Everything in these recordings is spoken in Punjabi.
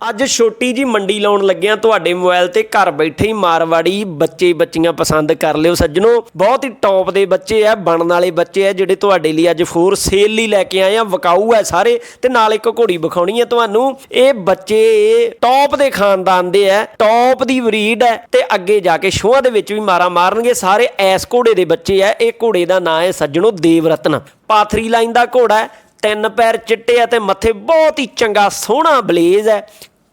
ਅੱਜ ਛੋਟੀ ਜੀ ਮੰਡੀ ਲਾਉਣ ਲੱਗਿਆ ਤੁਹਾਡੇ ਮੋਬਾਈਲ ਤੇ ਘਰ ਬੈਠੇ ਹੀ ਮਾਰਵਾੜੀ ਬੱਚੇ ਬੱਚੀਆਂ ਪਸੰਦ ਕਰ ਲਿਓ ਸੱਜਣੋ। ਬਹੁਤ ਹੀ ਟੌਪ ਦੇ ਬੱਚੇ ਆ, ਬਣਨ ਵਾਲੇ ਬੱਚੇ ਆ, ਜਿਹੜੇ ਤੁਹਾਡੇ ਲਈ ਅੱਜ ਫੋਰ ਸੇਲ ਲਈ ਲੈ ਕੇ ਆਏ ਆ, ਵਕਾਊ ਆ ਸਾਰੇ ਤੇ ਨਾਲ ਇੱਕ ਘੋੜੀ ਵਿਖਾਉਣੀ ਹੈ ਤੁਹਾਨੂੰ। ਇਹ ਬੱਚੇ ਟੌਪ ਦੇ ਖਾਨਦਾਨ ਦੇ ਆ ਟੌਪ ਦੀ ਬਰੀਡ ਹੈ ਤੇ ਅੱਗੇ ਜਾ ਕੇ ਸ਼ੋਆਂ ਦੇ ਵਿੱਚ ਵੀ ਮਾਰਾ ਮਾਰਨਗੇ ਸਾਰੇ। ਐਸ ਘੋੜੇ ਦੇ ਬੱਚੇ ਆ, ਇਹ ਘੋੜੇ ਦਾ ਨਾਂ ਹੈ ਸੱਜਣੋ ਦੇਵ ਰਤਨ ਪਾਥਰੀ ਲਾਈਨ ਦਾ ਘੋੜਾ ਹੈ ਤਿੰਨ ਪੈਰ ਚਿੱਟੇ ਆ ਤੇ ਮੱਥੇ ਬਹੁਤ ਹੀ ਚੰਗਾ ਸੋਹਣਾ ਬਲੇਜ਼ ਹੈ।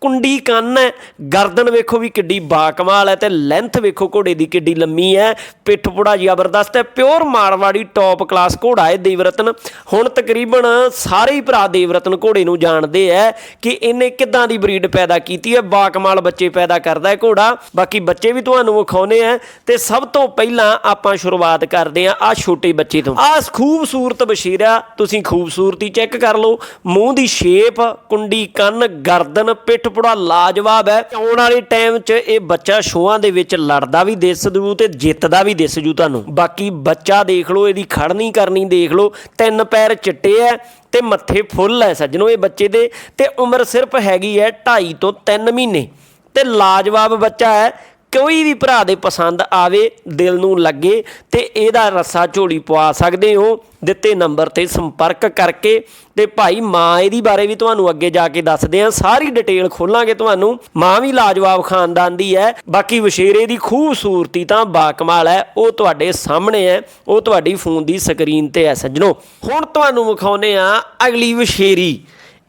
ਕੁੰਡੀ ਕੰਨ ਹੈ। ਗਰਦਨ ਵੇਖੋ ਵੀ ਕਿੱਡੀ ਬਾਕਮਾਲ ਹੈ ਤੇ ਲੈਂਥ ਵੇਖੋ ਘੋੜੇ ਦੀ ਕਿੱਡੀ ਲੰਮੀ ਹੈ। ਪਿੱਠ ਪੁੜਾ ਜ਼ਬਰਦਸਤ ਹੈ। ਪਿਓਰ ਮਾਰਵਾੜੀ ਟੌਪ ਕਲਾਸ ਘੋੜਾ ਹੈ ਦੇਵਰਤਨ। ਹੁਣ ਤਕਰੀਬਨ ਸਾਰੇ ਹੀ ਭਰਾ ਦੇਵਰਤਨ ਘੋੜੇ ਨੂੰ ਜਾਣਦੇ ਹੈ ਕਿ ਇਹਨੇ ਕਿੱਦਾਂ ਦੀ ਬਰੀਡ ਪੈਦਾ ਕੀਤੀ ਹੈ। ਬਾਕਮਾਲ ਬੱਚੇ ਪੈਦਾ ਕਰਦਾ ਹੈ ਘੋੜਾ। ਬਾਕੀ ਬੱਚੇ ਵੀ ਤੁਹਾਨੂੰ ਵਿਖਾਉਨੇ ਆ ਤੇ ਸਭ ਤੋਂ ਪਹਿਲਾਂ ਆਪਾਂ ਸ਼ੁਰੂਆਤ ਕਰਦੇ ਆ ਆ ਛੋਟੇ ਬੱਚੇ ਤੋਂ। ਆ ਖੂਬਸੂਰਤ ਬਸ਼ੀਰਾ ਤੁਸੀਂ ਖੂਬਸੂਰਤੀ ਚੈੱਕ ਕਰ ਲਓ। ਮੂੰਹ ਦੀ ਸ਼ੇਪ ਕੁੰਡੀ ਕੰਨ, ਗਰਦਨ, ਪਿੱਠ ਪੁੜਾ ਲਾਜਵਾਬ ਹੈ। ਆਉਣ ਵਾਲੇ ਟਾਈਮ 'ਚ ਇਹ ਬੱਚਾ ਸ਼ੋਆਂ ਦੇ ਵਿੱਚ ਲੜਦਾ ਵੀ ਦਿਸ ਜੂ ਤੇ ਜਿੱਤਦਾ ਵੀ ਦਿਸ ਜੂ ਤੁਹਾਨੂੰ। ਬਾਕੀ ਬੱਚਾ ਦੇਖ ਲਓ, ਇਹਦੀ ਖੜਨੀ ਕਰਨੀ ਦੇਖ ਲਓ, ਤਿੰਨ ਪੈਰ ਚਿੱਟੇ ਐ ਤੇ ਮੱਥੇ ਫੁੱਲ ਐ ਸੱਜਣੋ ਇਹ ਬੱਚੇ ਦੇ। ਤੇ ਉਮਰ ਸਿਰਫ ਹੈਗੀ ਐ 2.5 ਤੋਂ 3 ਮਹੀਨੇ। ਤੇ ਲਾਜਵਾਬ ਬੱਚਾ ਹੈ ਕੋਈ ਵੀ ਭਰਾ ਦੇ ਪਸੰਦ ਆਵੇ, ਦਿਲ ਨੂੰ ਲੱਗੇ ਤੇ ਇਹਦਾ ਰੱਸਾ ਝੋਲੀ ਪਵਾ ਸਕਦੇ ਹੋ। ਦਿੱਤੇ ਨੰਬਰ ਤੇ ਸੰਪਰਕ ਕਰਕੇ ਤੇ ਭਾਈ ਮਾਂ ਇਹਦੀ ਬਾਰੇ ਵੀ ਤੁਹਾਨੂੰ ਅੱਗੇ ਜਾ ਕੇ ਦੱਸਦੇ ਆ ਸਾਰੀ ਡਿਟੇਲ ਖੋਲਾਂਗੇ ਤੁਹਾਨੂੰ। ਮਾਂ ਵੀ ਲਾਜਵਾਬ ਖਾਨਦਾਨ ਦੀ ਹੈ। ਬਾਕੀ ਵਸ਼ੇਰੇ ਦੀ ਖੂਬਸੂਰਤੀ ਤਾਂ ਬਾਕਮਾਲ ਹੈ। ਉਹ ਤੁਹਾਡੇ ਸਾਹਮਣੇ ਹੈ। ਉਹ ਤੁਹਾਡੀ ਫੋਨ ਦੀ ਸਕਰੀਨ ਤੇ ਹੈ। ਸੱਜਣੋ, ਹੁਣ ਤੁਹਾਨੂੰ ਵਿਖਾਉਨੇ ਆ ਅਗਲੀ ਵਸ਼ੇਰੀ।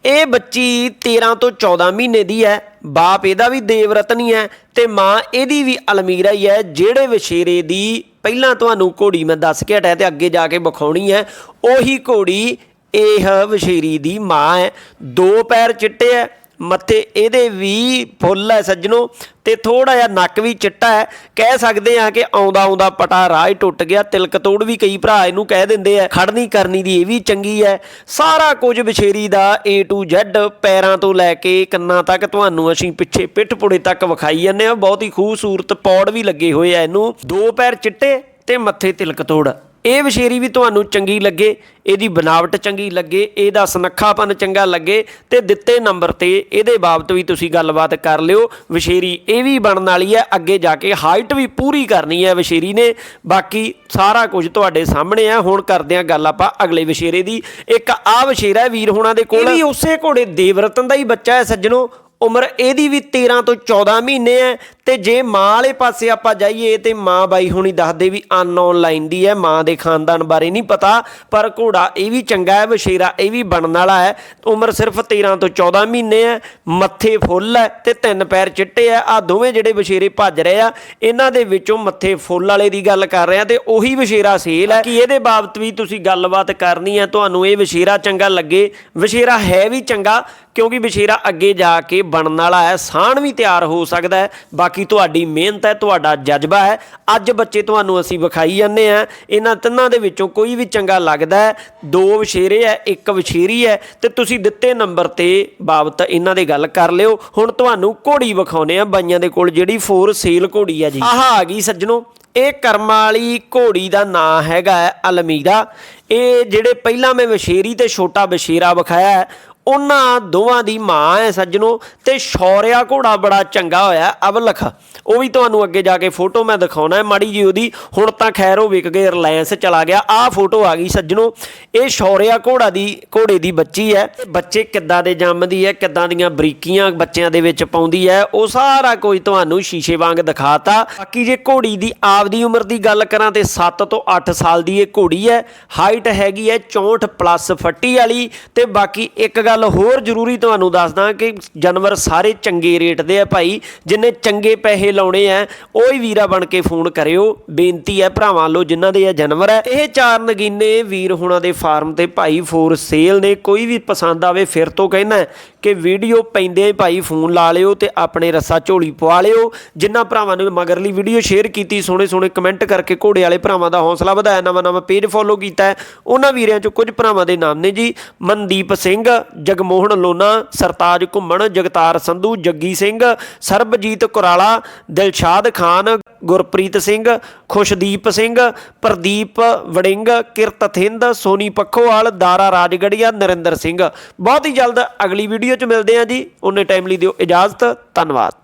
ਇਹ ਬੱਚੀ 13 ਤੋਂ 14 ਮਹੀਨੇ ਦੀ ਹੈ। ਬਾਪ ਇਹਦਾ ਵੀ ਦੇਵ ਰਤਨੀ ਹੈ ਤੇ ਮਾਂ ਇਹਦੀ ਵੀ ਅਲਮੀਰਾ ਹੀ ਹੈ, ਜਿਹੜੇ ਵਿਸ਼ੇਰੇ ਦੀ ਪਹਿਲਾਂ ਤੁਹਾਨੂੰ ਘੋੜੀ ਮੈਂ ਦੱਸ ਕੇ ਹਟਿਆ ਤੇ ਅੱਗੇ ਜਾ ਕੇ ਵਿਖਾਉਣੀ ਹੈ, ਉਹੀ ਘੋੜੀ ਇਹ ਵਿਸ਼ੇਰੀ ਦੀ ਮਾਂ ਹੈ। ਦੋ ਪੈਰ ਚਿੱਟੇ ਹੈ ਮੱਥੇ, ਇਹਦੇ ਵੀ ਫੁੱਲ ਹੈ ਸੱਜਣੋ, ਤੇ ਥੋੜਾ ਜਿਹਾ ਨੱਕ ਵੀ ਚਿੱਟਾ ਹੈ। ਕਹਿ ਸਕਦੇ ਆ ਕਿ ਆਉਂਦਾ ਆਉਂਦਾ ਪਟਾ ਰਾਹ ਹੀ ਟੁੱਟ ਗਿਆ। ਤਿਲਕ ਤੋੜ ਵੀ ਕਈ ਭਰਾ ਇਹਨੂੰ ਕਹਿ ਦਿੰਦੇ ਆ ਖੜਨੀ ਕਰਨੀ ਦੀ ਇਹ ਵੀ ਚੰਗੀ ਹੈ। ਸਾਰਾ ਕੁਝ ਵਿਸ਼ੇਰੀ ਦਾ A to Z ਪੈਰਾਂ ਤੋਂ ਲੈ ਕੇ ਕੰਨਾਂ ਤੱਕ ਤੁਹਾਨੂੰ ਅਸੀਂ ਪਿੱਛੇ ਪਿੱਠ ਪੁੜੇ ਤੱਕ ਵਿਖਾਈ ਜਾਂਦੇ ਆ ਬਹੁਤ ਹੀ ਖੂਬਸੂਰਤ ਪੌੜ ਵੀ ਲੱਗੇ ਹੋਏ ਆ ਇਹਨੂੰ। ਦੋ ਪੈਰ ਚਿੱਟੇ ਤੇ ਮੱਥੇ ਤਿਲਕ ਤੋੜ। ਇਹ ਵਿਸ਼ੇਰੀ ਵੀ ਤੁਹਾਨੂੰ ਚੰਗੀ ਲੱਗੇ ਇਹਦੀ ਬਨਾਵਟ ਚੰਗੀ ਲੱਗੇ ਇਹਦਾ ਸੁਨੱਖਾਪਨ ਚੰਗਾ ਲੱਗੇ ਤੇ ਦਿੱਤੇ ਨੰਬਰ ਤੇ ਇਹਦੇ ਬਾਬਤ ਵੀ ਤੁਸੀਂ ਗੱਲਬਾਤ ਕਰ ਲਿਓ। ਵਿਸ਼ੇਰੀ ਇਹ ਵੀ ਬਣਨ ਵਾਲੀ ਹੈ ਅੱਗੇ ਜਾ ਕੇ ਹਾਈਟ ਵੀ ਪੂਰੀ ਕਰਨੀ ਹੈ ਵਿਸ਼ੇਰੀ ਨੇ। ਬਾਕੀ ਸਾਰਾ ਕੁਝ ਤੁਹਾਡੇ ਸਾਹਮਣੇ ਆ। ਹੁਣ ਕਰਦੇ ਆ ਗੱਲ ਆਪਾਂ ਅਗਲੇ ਵਿਸ਼ੇਰੇ ਦੀ। ਇੱਕ ਆ ਵਿਸ਼ੇਰਾ ਵੀਰ ਹੋਣਾ ਦੇ ਕੋਲ। ਇਹ ਵੀ ਉਸੇ ਘੋੜੇ ਦੇਵਰਤਨ ਦਾ ਹੀ ਬੱਚਾ ਹੈ ਸੱਜਣੋ। ਉਮਰ ਇਹਦੀ ਵੀ 13 ਤੋਂ 14 ਮਹੀਨੇ ਹੈ ਤੇ ਜੇ ਮਾਂ ਵਾਲੇ ਪਾਸੇ ਆਪਾਂ ਜਾਈਏ ਤੇ ਮਾਂ ਬਾਈ ਹੁਣੀ ਦੱਸਦੇ ਵੀ ਅਨਨੋਨ ਲਾਈਨ ਦੀ ਹੈ, ਮਾਂ ਦੇ ਖਾਨਦਾਨ ਬਾਰੇ ਨਹੀਂ ਪਤਾ, ਪਰ ਘੋੜਾ ਇਹ ਵੀ ਚੰਗਾ ਹੈ ਵਸ਼ੇਰਾ ਇਹ ਵੀ ਬਣਨ ਵਾਲਾ ਹੈ। ਉਮਰ ਸਿਰਫ 13 ਤੋਂ 14 ਮਹੀਨੇ ਹੈ, ਮੱਥੇ ਫੁੱਲ ਹੈ ਤੇ ਤਿੰਨ ਪੈਰ ਚਿੱਟੇ ਆ ਆ ਦੋਵੇਂ ਜਿਹੜੇ ਵਸ਼ੇਰੇ ਭੱਜ ਰਹੇ ਆ, ਇਹਨਾਂ ਦੇ ਵਿੱਚੋਂ ਮੱਥੇ ਫੁੱਲ ਵਾਲੇ ਦੀ ਗੱਲ ਕਰ ਰਹੇ ਆ ਤੇ ਉਹੀ ਵਸ਼ੇਰਾ ਸੇਲ ਹੈ। ਕਿ ਇਹਦੇ ਬਾਬਤ ਵੀ ਤੁਸੀਂ ਗੱਲਬਾਤ ਕਰਨੀ ਹੈ, ਤੁਹਾਨੂੰ ਇਹ ਵਸ਼ੇਰਾ ਚੰਗਾ ਲੱਗੇ। ਵਸ਼ੇਰਾ ਹੈ ਵੀ ਚੰਗਾ, ਕਿਉਂਕਿ ਵਿਸ਼ੇਰਾ ਅੱਗੇ ਜਾ ਕੇ ਬਣਨ ਵਾਲਾ ਹੈ, ਸਾਣ ਵੀ ਤਿਆਰ ਹੋ ਸਕਦਾ ਹੈ। ਬਾਕੀ ਤੁਹਾਡੀ ਮਿਹਨਤ ਹੈ ਤੁਹਾਡਾ ਜਜ਼ਬਾ ਹੈ। ਅੱਜ ਬੱਚੇ ਤੁਹਾਨੂੰ ਅਸੀਂ ਵਿਖਾਈ ਜਾਂਦੇ ਆ ਇਹਨਾਂ ਤਿੰਨਾਂ ਦੇ ਵਿੱਚੋਂ ਕੋਈ ਵੀ ਚੰਗਾ ਲੱਗਦਾ ਹੈ ਦੋ ਵਿਸ਼ੇਰੇ ਹੈ ਇੱਕ ਵਿਸ਼ੇਰੀ ਹੈ ਤੇ ਤੁਸੀਂ ਦਿੱਤੇ ਨੰਬਰ ਤੇ ਬਾਬਤ ਇਹਨਾਂ ਦੇ ਗੱਲ ਕਰ ਲਿਓ। ਹੁਣ ਤੁਹਾਨੂੰ ਘੋੜੀ ਵਿਖਾਉਨੇ ਆ ਬਾਈਆਂ ਦੇ ਕੋਲ ਜਿਹੜੀ ਫੋਰ ਸੇਲ ਘੋੜੀ ਆ ਜੀ। ਆਹ ਆ ਗਈ ਸੱਜਣੋ। ਇਹ ਕਰਮਾਂ ਵਾਲੀ ਘੋੜੀ ਦਾ ਨਾਂ ਹੈਗਾ ਹੈ ਅਲਮੀਰਾ। ਇਹ ਜਿਹੜੇ ਪਹਿਲਾਂ ਮੈਂ ਵਿਸ਼ੇਰੀ ਤੇ ਛੋਟਾ ਵਿਸ਼ੇਰਾ ਵਿਖਾਇਆ ਹੈ, ਉਹਨਾਂ ਦੋਵਾਂ ਦੀ ਮਾਂ ਹੈ ਸੱਜਣੋ ਤੇ ਸ਼ੌਰਿਆ ਘੋੜਾ ਬੜਾ ਚੰਗਾ ਹੋਇਆ, ਅਵਲਖ। ਉਹ ਵੀ ਤੁਹਾਨੂੰ ਅੱਗੇ ਜਾ ਕੇ ਫੋਟੋ ਮੈਂ ਦਿਖਾਉਣਾ ਹੈ, ਮਾੜੀ ਜੀ ਉਹਦੀ। ਹੁਣ ਤਾਂ ਖੈਰ ਉਹ ਵਿਕ ਗਏ, ਰਿਲਾਇੰਸ ਚਲਾ ਗਿਆ। ਆਹ ਫੋਟੋ ਆ ਗਈ ਸੱਜਣੋ। ਇਹ ਸ਼ੌਰਿਆ ਘੋੜਾ ਦੀ, ਘੋੜੇ ਦੀ ਬੱਚੀ ਹੈ। ਬੱਚੇ ਕਿੱਦਾਂ ਦੇ ਜੰਮਦੀ ਹੈ, ਕਿੱਦਾਂ ਦੀਆਂ ਬਰੀਕੀਆਂ ਬੱਚਿਆਂ ਦੇ ਵਿੱਚ ਪਾਉਂਦੀ ਹੈ, ਉਹ ਸਾਰਾ ਕੁਝ ਤੁਹਾਨੂੰ ਸ਼ੀਸ਼ੇ ਵਾਂਗ ਦਿਖਾਤਾ। ਬਾਕੀ ਜੇ ਘੋੜੀ ਦੀ ਆਪਦੀ ਉਮਰ ਦੀ ਗੱਲ ਕਰਾਂ ਤੇ 7 ਤੋਂ 8 ਸਾਲ ਦੀ ਇਹ ਘੋੜੀ ਹੈ। ਹਾਈਟ ਹੈਗੀ ਹੈ 64 ਪਲੱਸ ਫੱਟੀ ਵਾਲੀ ਤੇ ਬਾਕੀ ਇੱਕ ਗੱਲ ਗੱਲ ਹੋਰ ਜ਼ਰੂਰੀ ਤੁਹਾਨੂੰ ਦੱਸਦਾ ਕਿ ਜਾਨਵਰ ਸਾਰੇ ਚੰਗੇ ਰੇਟ ਦੇ ਆ ਭਾਈ, ਜਿੰਨੇ ਚੰਗੇ ਪੈਸੇ ਲਾਉਣੇ ਆ, ਉਹ ਹੀ ਵੀਰਾ ਬਣ ਕੇ ਫੋਨ ਕਰਿਓ। ਬੇਨਤੀ ਹੈ ਭਰਾਵਾਂ ਲੋ ਜਿਨ੍ਹਾਂ ਦੇ ਇਹ ਜਾਨਵਰ ਹੈ ਇਹ ਚਾਰ ਨਗੀਨੇ ਵੀਰ ਹੁਣਾਂ ਦੇ ਫਾਰਮ ਤੇ ਭਾਈ ਫੋਰ ਸੇਲ ਨੇ। ਕੋਈ ਵੀ ਪਸੰਦ ਆਵੇ, ਫਿਰ ਤੋਂ ਕਹਿਣਾ ਕਿ ਵੀਡੀਓ ਪੈਂਦੇ ਭਾਈ, ਫੋਨ ਲਾ ਲਿਓ ਤੇ ਆਪਣੇ ਰੱਸਾ ਝੋਲੀ ਪਵਾ ਲਿਓ। ਜਿਨ੍ਹਾਂ ਭਰਾਵਾਂ ਨੇ ਮਗਰਲੀ ਵੀਡੀਓ ਸ਼ੇਅਰ ਕੀਤੀ ਸੋਹਣੇ ਸੋਹਣੇ ਕਮੈਂਟ ਕਰਕੇ ਘੋੜੇ ਵਾਲੇ ਭਰਾਵਾਂ ਦਾ ਹੌਸਲਾ ਵਧਾਇਆ ਨਵਾਂ ਨਵਾਂ ਪੇਜ ਫੋਲੋ ਕੀਤਾ ਉਹਨਾਂ ਵੀਰਿਆਂ ਚੋਂ ਕੁਝ ਭਰਾਵਾਂ ਦੇ ਨਾਮ ਨੇ ਜੀ। ਮਨਦੀਪ ਸਿੰਘ ਜਗਮੋਹਨ ਲੋਨਾ, ਸਰਤਾਜ ਘੁੰਮਣ, ਜਗਤਾਰ ਸੰਧੂ, ਜੱਗੀ ਸਿੰਘ, ਸਰਬਜੀਤ ਕੁਰਾਲਾ, ਦਿਲਸ਼ਾਦ ਖਾਨ, ਗੁਰਪ੍ਰੀਤ ਸਿੰਘ, ਖੁਸ਼ਦੀਪ ਸਿੰਘ, ਪ੍ਰਦੀਪ ਵੜਿੰਗ, ਕਿਰਤ ਥਿੰਦ, ਸੋਨੀ ਪੱਖੋਵਾਲ, ਦਾਰਾ ਰਾਜਗੜੀਆ, ਨਰਿੰਦਰ ਸਿੰਘ। ਬਹੁਤ ਹੀ ਜਲਦ ਅਗਲੀ ਵੀਡੀਓ 'ਚ ਮਿਲਦੇ ਹਾਂ ਜੀ। ਉਹਨੇ ਟਾਈਮ ਲਈ ਦਿਓ ਇਜਾਜ਼ਤ। ਧੰਨਵਾਦ।